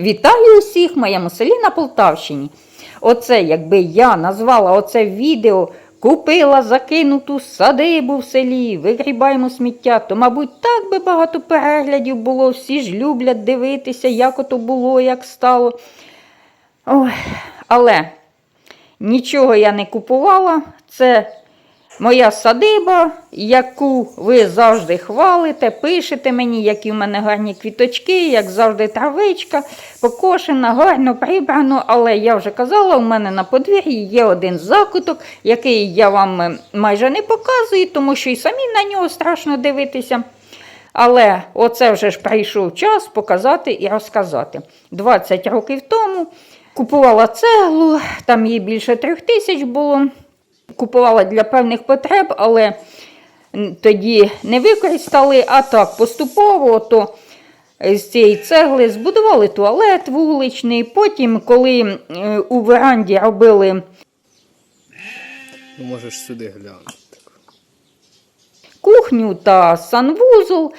Вітаю усіх в моєму селі на Полтавщині. Оце, якби я назвала оце відео Купила закинуту садибу в селі, вигрібаємо сміття, то, мабуть, так би багато переглядів було, всі ж люблять дивитися, як ото було, як стало. Ой, але нічого я не купувала. Це моя садиба, яку ви завжди хвалите, пишете мені, які в мене гарні квіточки, як завжди травичка, покошена, гарно прибрано. Але я вже казала, у мене на подвір'ї є один закуток, який я вам е, майже не показую, тому що і самі на нього страшно дивитися. Але оце вже ж прийшов час показати і розказати. 20 років тому купувала цеглу, там її більше трьох тисяч було. Купувала для певних потреб, але тоді не використали, а так поступово то з цієї цегли збудували туалет вуличний. Потім, коли у веранді робили Ну, можеш сюди глянути. кухню та санвузол,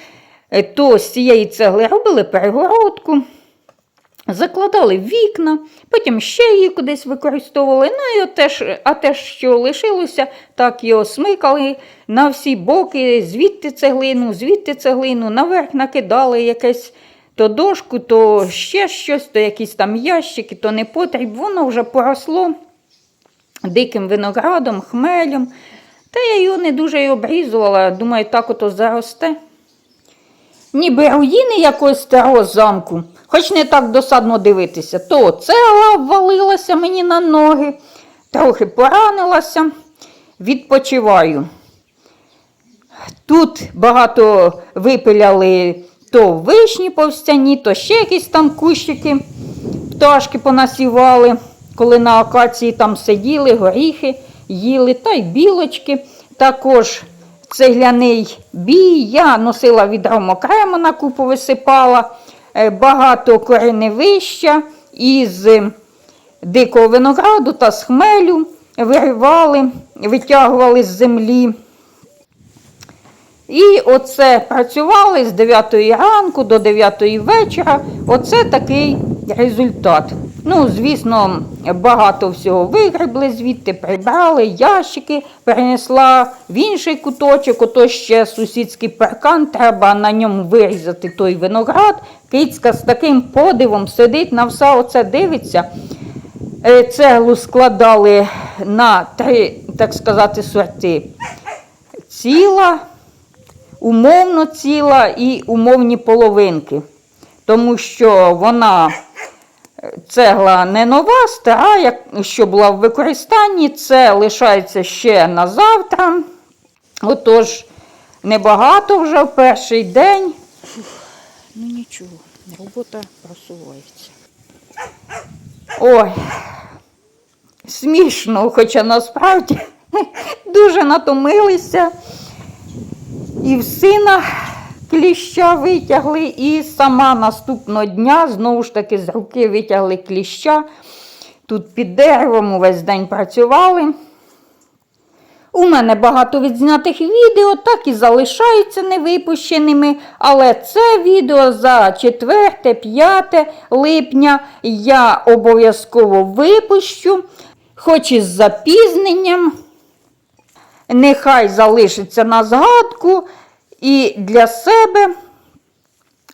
е, то з цієї цегли робили перегородку, закладали вікна, потім ще її кудись використовували. Ну і те а те, що лишилося, так його смикали на всі боки, звідти цеглину, звідти цеглину, наверх накидали якесь. То дошку, то ще щось, то якісь там ящики, то не потріб. Воно вже поросло диким виноградом, хмелем. Та я його не дуже й обрізувала, думаю, так ото заросте. Ніби руїни якогось старого замку, хоч не так досадно дивитися, то цегла ввалилася мені на ноги, трохи поранилася, відпочиваю. Тут багато випиляли то вишні повстяні, то ще якісь там кущики, пташки понасівали, коли на акації там сиділи, горіхи їли, та й білочки. Також цегляний бій. Я носила відром окремо на купу висипала, багато кореневища із дикого винограду та з хмелю виривали, витягували з землі. І оце працювали з 9 ранку до 9 вечора. Оце такий результат. Ну, звісно, багато всього вигребли звідти, прибрали, ящики перенесла в інший куточок, ото ще сусідський паркан, треба на ньому вирізати той виноград. Кицька з таким подивом сидить на все оце дивиться. Е, Цеглу складали на три, так сказати, сорти. Ціла, умовно ціла і умовні половинки. Тому що вона цегла не нова, стара, як, що була в використанні, це лишається ще на завтра. Отож, небагато вже в перший день. Ну нічого, робота просувається. Ой, смішно, хоча насправді дуже натомилися. І в сина кліща витягли, і сама наступного дня знову ж таки з руки витягли кліща. Тут під деревом увесь день працювали. У мене багато відзнятих відео, так і залишаються невипущеними, але це відео за 4-5 липня я обов'язково випущу, хоч із запізненням. Нехай залишиться на згадку і для себе.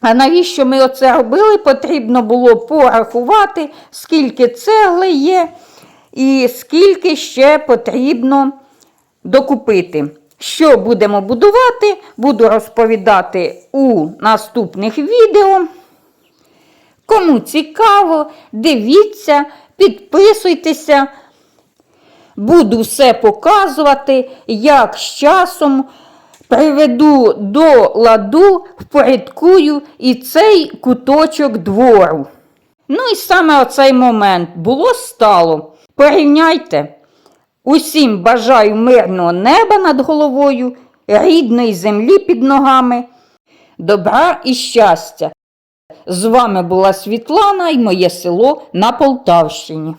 А навіщо ми оце робили? Потрібно було порахувати, скільки цегли є, і скільки ще потрібно докупити. Що будемо будувати, буду розповідати у наступних відео. Кому цікаво, дивіться, підписуйтеся. Буду все показувати, як з часом приведу до ладу, впорядкую і цей куточок двору. Ну і саме оцей момент було стало. Порівняйте. Усім бажаю мирного неба над головою, рідної землі під ногами, добра і щастя. З вами була Світлана і моє село на Полтавщині.